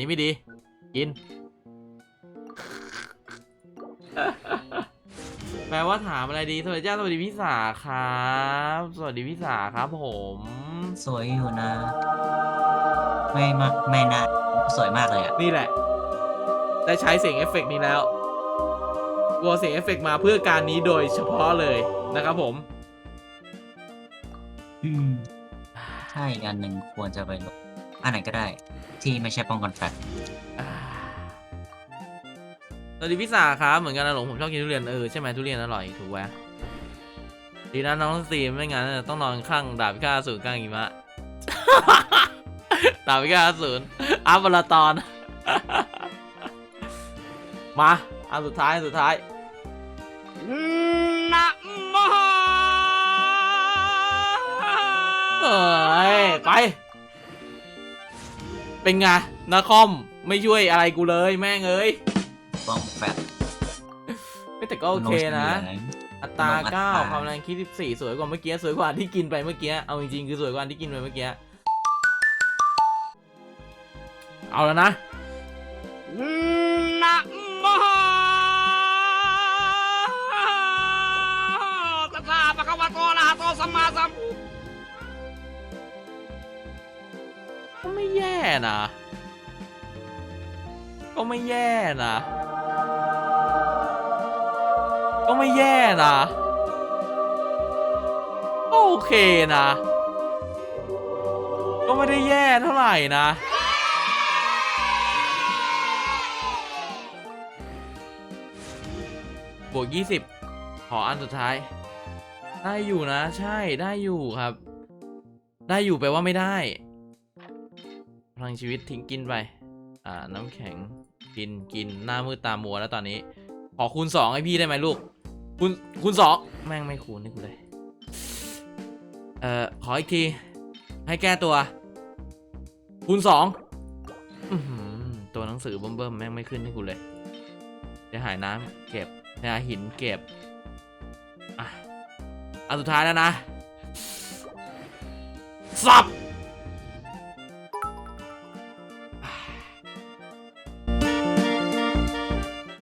นี้ไม่ดี กิน แปลว่าถามอะไรดี สวัสดีจ้า สวัสดีพี่สาครับ สวัสดีพี่สาครับผม สวยอยู่นะ ไม่มากไม่น่าสวยมากเลยอะนี่แหละ ได้ใช้เสียงเอฟเฟกต์นี้แล้วกลัวเสียงเอฟเฟกต์มาเพื่อการนี้โดยเฉพาะเลยนะครับผม อืมใช่อีกอันหนึ่งควรจะไปลง อันไหนก็ได้ ที่ไม่ใช่ป้องกันแฟลชอ่าสวัสดีพี่สาครับเหมือนกันนะหลงผมชอบกินทุเรียนเออใช่ไหมทุเรียนอร่อยถูกไหมดีนะน้องสตรีมไม่งั้นต้องนอนข้างดาบพิฆาตอสูรกลางหิมะ ดาบพิฆาตอสูรอัพบอลตอน มาอันสุดท้ายสุดท้ายนะโมเอ้ยไป เป็นไงนาคอมไม่ช่วยอะไรกูเลยแม่งเอ้ยต้องแฟลชไม่แต่ก็โอเคนะ อัตราเก้าความแรงคิดสิบสี่สวยกว่าเมื่อกี้สวยกว่าที่กินไปเมื่อกี้เอาจริงๆคือสวยกว่าที่กินไปเมื่อกี้เอาแล้วนะนะ แย่นะ ก็ไม่แย่นะ ก็ไม่แย่นะ โอเคนะ ก็ไม่ได้แย่เท่าไหร่นะบวกยี่สิบขออันสุดท้าย ได้อยู่นะ ใช่ได้อยู่ครับ ได้อยู่แปลว่าไม่ได้ พลังชีวิตทิ้งกินไป อ่า น้ำแข็งกินกินหน้ามืดตามัวแล้วตอนนี้ ขอคูณสองให้พี่ได้ไหมลูก คูณคูณสองแม่งไม่คูณให้กูเลย เอ่อ ขออีกที ให้แก้ตัว คูณสองตัวหนังสือเบิ่มๆแม่งไม่ขึ้นให้กูเลยเดี๋ยหายน้ำเก็บเดี๋ยหาหินเก็บ อะอันสุดท้ายแล้วนะสับ